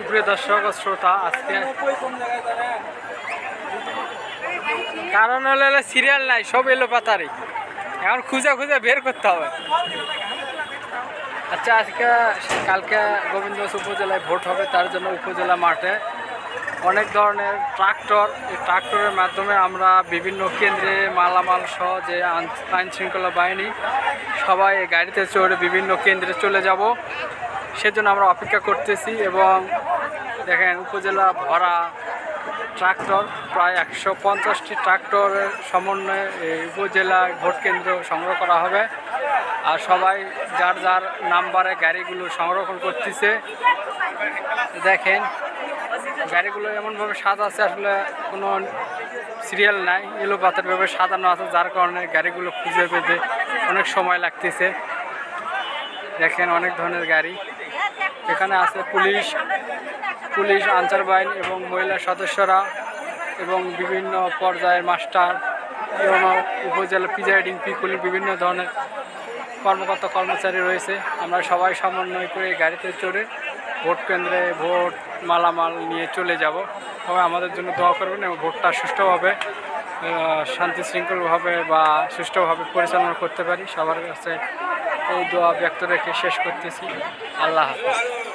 সুপ্রিয় দর্শক ও শ্রোতা, আজকে কারণ হলো সিরিয়াল নাই, সব এলো পাতারি এখন খুঁজে খুঁজে বের করতে হবে। আচ্ছা আজকে, কালকে গোবিন্দগঞ্জ উপজেলায় ভোট হবে, তার জন্য উপজেলা মাঠে অনেক ধরনের ট্রাক্টর, এই ট্রাক্টরের মাধ্যমে আমরা বিভিন্ন কেন্দ্রে মালামাল সহ যে আইন শৃঙ্খলা বাহিনী, সবাই গাড়িতে চড়ে বিভিন্ন কেন্দ্রে চলে যাব। সেজন্য আমরা অপেক্ষা করতেছি এবং দেখেন উপজেলা ভরা ট্রাক্টর, প্রায় একশো পঞ্চাশটি ট্রাক্টরের সমন্বয়ে এই উপজেলায় ভোট কেন্দ্র সংগ্রহ করা হবে। আর সবাই যার যার নাম্বারে গাড়িগুলো সংরক্ষণ করতেছে, দেখেন গাড়িগুলো এমনভাবে সাজা আছে আসলে কোনো সিরিয়াল নাই এলো পাতেরভাবে সাজানো আছে, যার কারণে গাড়িগুলো খুঁজে পেতে অনেক সময় লাগতেছে। দেখেন অনেক ধরনের গাড়ি। এখানে আছে পুলিশ পুলিশ, আনসার বাহিনী এবং মহিলা সদস্যরা এবং বিভিন্ন পর্যায়ের মাস্টার এবং উপজেলা প্রিজাইডিং পিকুলি বিভিন্ন ধরনের কর্মকর্তা, কর্মচারী রয়েছে। আমরা সবাই সমন্বয় করে গাড়িতে চড়ে ভোট কেন্দ্রে ভোট মালামাল নিয়ে চলে যাব। সবাই আমাদের জন্য দোয়া করবেন এবং ভোটটা সুষ্ঠুভাবে শান্তি শৃঙ্খলভাবে বা সুষ্ঠুভাবে পরিচালনা করতে পারি। সবার কাছে এই দোয়া ব্যক্ত রেখে শেষ করতেছি। আল্লাহ হাফিজ।